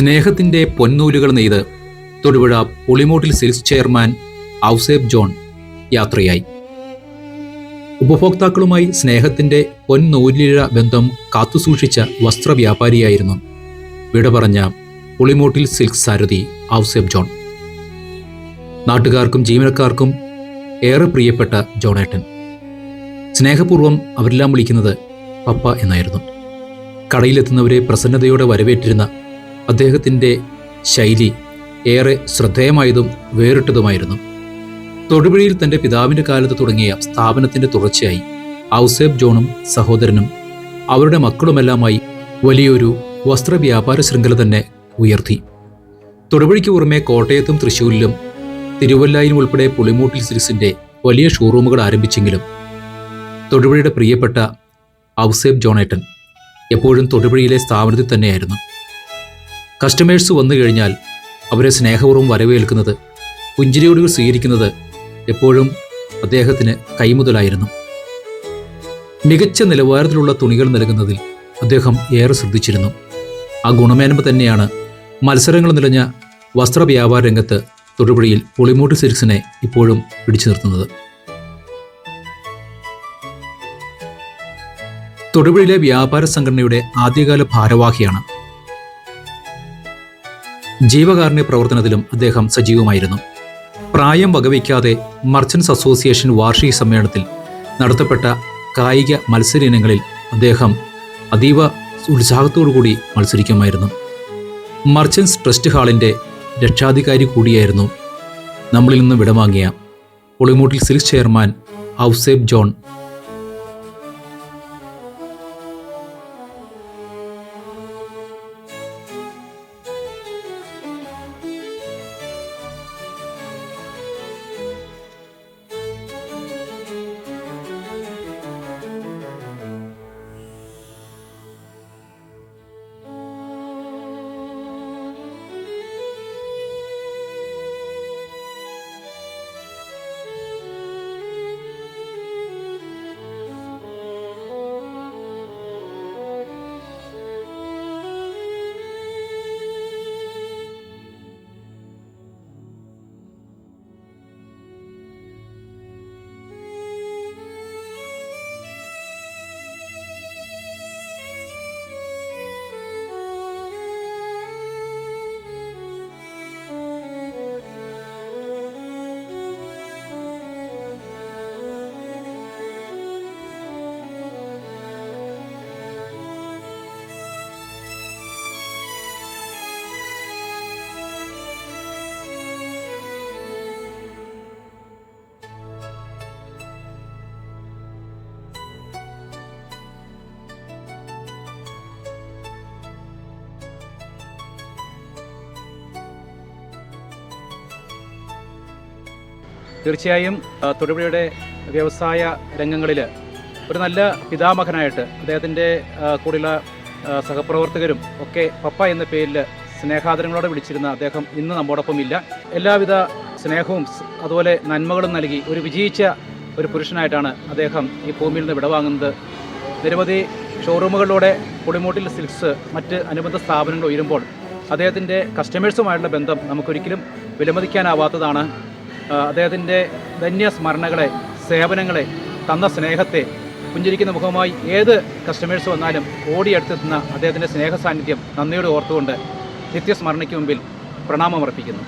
സ്നേഹത്തിന്റെ പൊന്നൂലുകൾ നെയ്ത് Thodupuzha Pulimoottil sales chairman Ouseph John യാത്രയായി. ഉപഭോക്താക്കളുമായി സ്നേഹത്തിന്റെ പൊന്നൂലിഴ ബന്ധം കാത്തുസൂക്ഷിച്ച വസ്ത്രവ്യാപാരിയായിരുന്നു വിട പറഞ്ഞ പുളിമൂട്ടിൽ സിൽക്ക് സാരഥി ഔസേബ് ജോൺ. നാട്ടുകാർക്കും ജീവനക്കാർക്കും ഏറെ പ്രിയപ്പെട്ട ജോണേട്ടൻ. സ്നേഹപൂർവം അവരെല്ലാം വിളിക്കുന്നത് പപ്പ എന്നായിരുന്നു. കടയിലെത്തുന്നവരെ പ്രസന്നതയോടെ വരവേറ്റിരുന്ന അദ്ദേഹത്തിന്റെ ശൈലി ഏറെ ശ്രദ്ധേയമായതും വേറിട്ടതുമായിരുന്നു. തൊടുപുഴയിൽ തന്റെ പിതാവിന്റെ കാലത്ത് തുടങ്ങിയ സ്ഥാപനത്തിന്റെ തുടർച്ചയായി ഔസേബ് ജോണും സഹോദരനും അവരുടെ മക്കളുമെല്ലാമായി വലിയൊരു വസ്ത്രവ്യാപാര ശൃംഖല തന്നെ ഉയർത്തി. തൊടുപുഴയ്ക്ക് പുറമെ കോട്ടയത്തും തൃശ്ശൂരിലും തിരുവല്ലായിലും ഉൾപ്പെടെ പുളിമൂട്ടിൽ സിരിസിന്റെ വലിയ ഷോറൂമുകൾ ആരംഭിച്ചെങ്കിലും തൊടുപുഴയുടെ പ്രിയപ്പെട്ട ഔസേബ് ജോണേട്ടൻ എപ്പോഴും തൊടുപുഴയിലെ സ്ഥാപനത്തിൽ തന്നെയായിരുന്നു. കസ്റ്റമേഴ്സ് വന്നു കഴിഞ്ഞാൽ അവരെ സ്നേഹപൂർവം വരവേൽക്കുന്നത് പുഞ്ചിരിയോടുകൾ സ്വീകരിക്കുന്നത് എപ്പോഴും അദ്ദേഹത്തിന് കൈമുതലായിരുന്നു. മികച്ച നിലവാരത്തിലുള്ള തുണികൾ നൽകുന്നതിൽ അദ്ദേഹം ഏറെ ശ്രദ്ധിച്ചിരുന്നു. ആ ഗുണമേന്മ തന്നെയാണ് മത്സരങ്ങൾ നിറഞ്ഞ വസ്ത്രവ്യാപാര രംഗത്ത് തൊടുപുഴയിൽ പൊളിമൂട്ട് സിൽക്സിനെ ഇപ്പോഴും പിടിച്ചു നിർത്തുന്നത്. തൊടുപുഴയിലെ വ്യാപാര സംഘടനയുടെ ആദ്യകാല ഭാരവാഹിയാണ് ജീവകാരുണ്യ പ്രവർത്തനത്തിലും അദ്ദേഹം സജീവമായിരുന്നു. പ്രായം വകവയ്ക്കാതെ മർച്ചൻസ് അസോസിയേഷൻ വാർഷിക സമ്മേളനത്തിൽ നടത്തപ്പെട്ട കായിക മത്സര ഇനങ്ങളിൽ അദ്ദേഹം അതീവ ഉത്സാഹത്തോടുകൂടി മത്സരിക്കുമായിരുന്നു. മർച്ചൻസ് ട്രസ്റ്റ് ഹാളിന്റെ രക്ഷാധികാരി കൂടിയായിരുന്നു നമ്മളിൽ നിന്ന് വിടവാങ്ങിയ Olimoottil silks chairman Ouseph John തീർച്ചയായും തൊടുപുഴയുടെ വ്യവസായ രംഗങ്ങളിൽ ഒരു നല്ല പിതാമഹനായിട്ട് അദ്ദേഹത്തിന്റെ കൂടെയുള്ള സഹപ്രവർത്തകരും ഒക്കെ പപ്പ എന്ന പേരിൽ സ്നേഹാദരങ്ങളോടെ വിളിച്ചിരുന്ന അദ്ദേഹം ഇന്ന് നമ്മോടൊപ്പം ഇല്ല. എല്ലാവിധ സ്നേഹവും അതുപോലെ നന്മകളും നൽകി ഒരു വിജയിച്ച ഒരു പുരുഷനായിട്ടാണ് അദ്ദേഹം ഈ ഭൂമിയിൽ നിന്ന് വിടവാങ്ങുന്നത്. നിരവധി ഷോറൂമുകളിലൂടെ പുളിമൂട്ടിൽ സിൽക്സ് മറ്റ് അനുബന്ധ സ്ഥാപനങ്ങൾ ഉയരുമ്പോൾ അദ്ദേഹത്തിന്റെ കസ്റ്റമേഴ്സുമായിട്ടുള്ള ബന്ധം നമുക്കൊരിക്കലും വിലമതിക്കാനാവാത്തതാണ്. അദ്ദേഹത്തിന്റെ ധന്യ സ്മരണകളെ സേവനങ്ങളെ തന്ന സ്നേഹത്തെ പുഞ്ചിരിക്കുന്ന മുഖമായി ഏത് കസ്റ്റമേഴ്സ് വന്നാലും ഓടിയെടുത്തെത്തുന്ന അദ്ദേഹത്തിന്റെ സ്നേഹ സാന്നിധ്യം നന്ദിയോട് ഓർത്തുകൊണ്ട് നിത്യസ്മരണയ്ക്ക് മുമ്പിൽ പ്രണാമമർപ്പിക്കുന്നു.